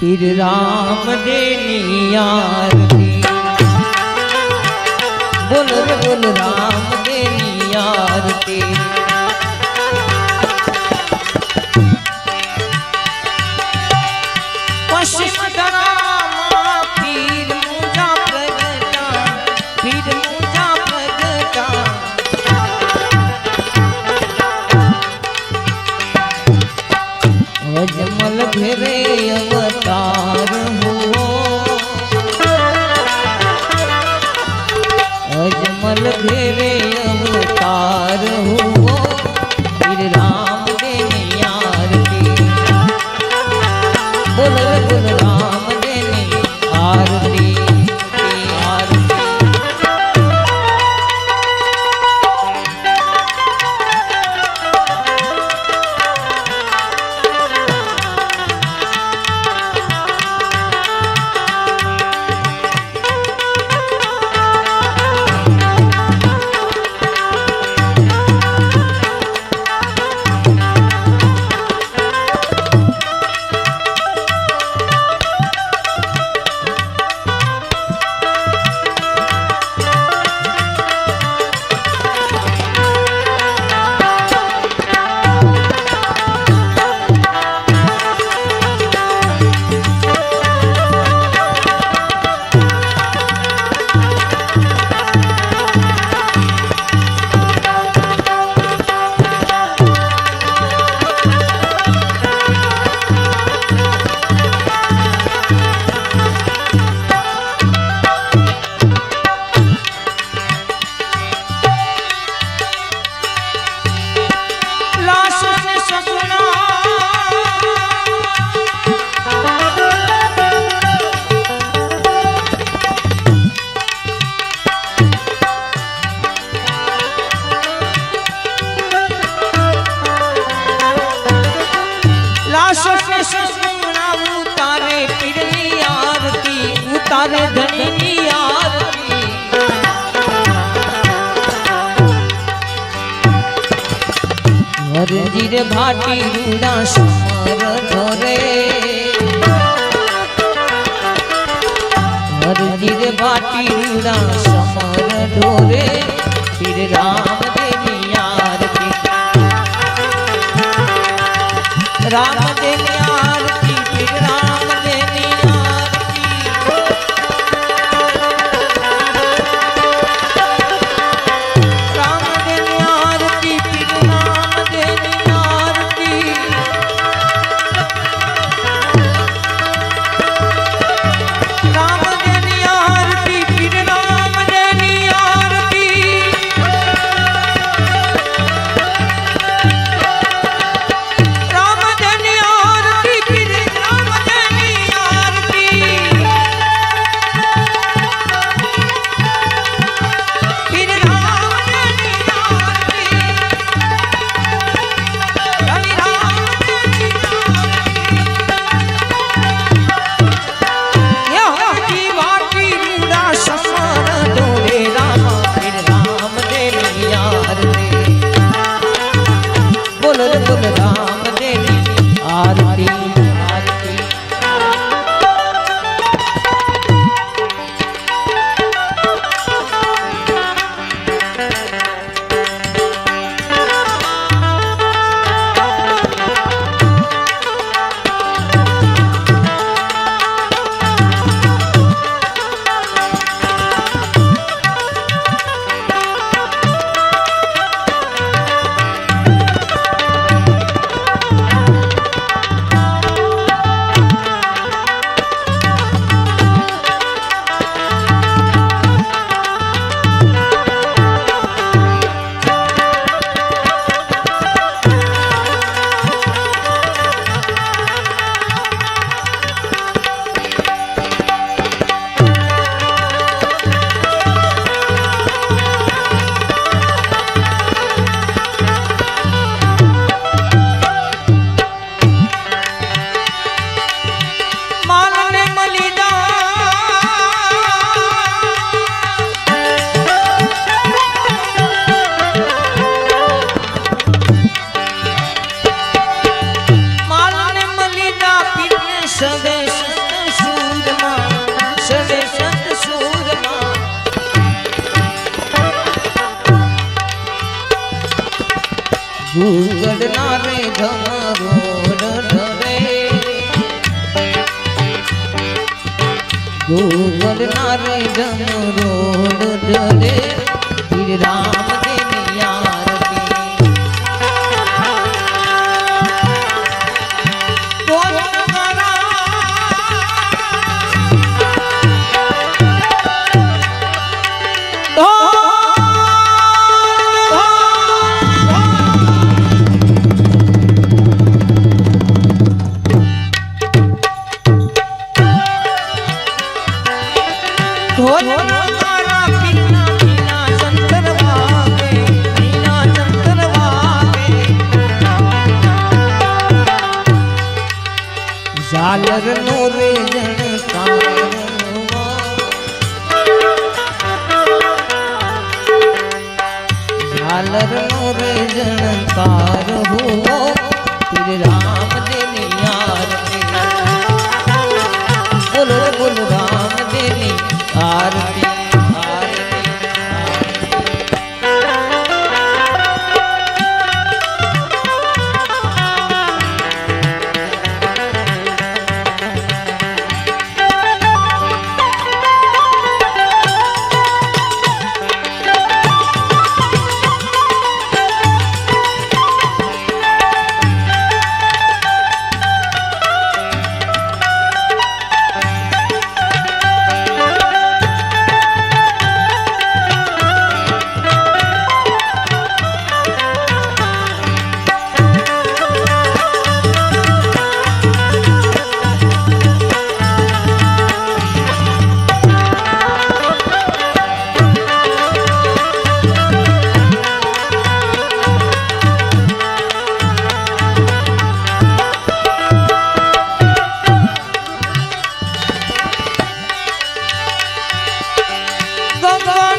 પીર રામ દેની આરતી બોલ રે બોલ રામ દેની આરતી અજમલ ઘેરે અવતાર હુઓ પીર હરજીર ભાટી રૂડા સમર ધોરે હરજીર ભાટી રૂડા સમર ઢોરે પીર રામ દેની સદે સંત સૂરમાં સદે સંત સૂરમાં. ભૂગડના રે ધમરો રે ભૂગડના રે ધમરો રે રામ આદર નો રે ઝાલર નો રે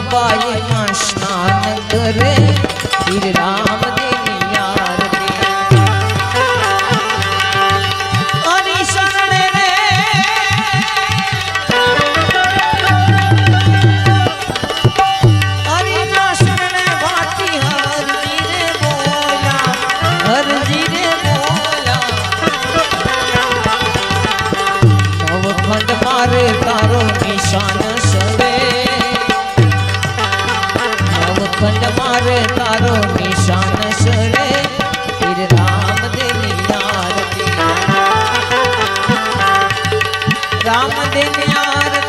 બાબાએ માં સ્નાન કરે રામ यार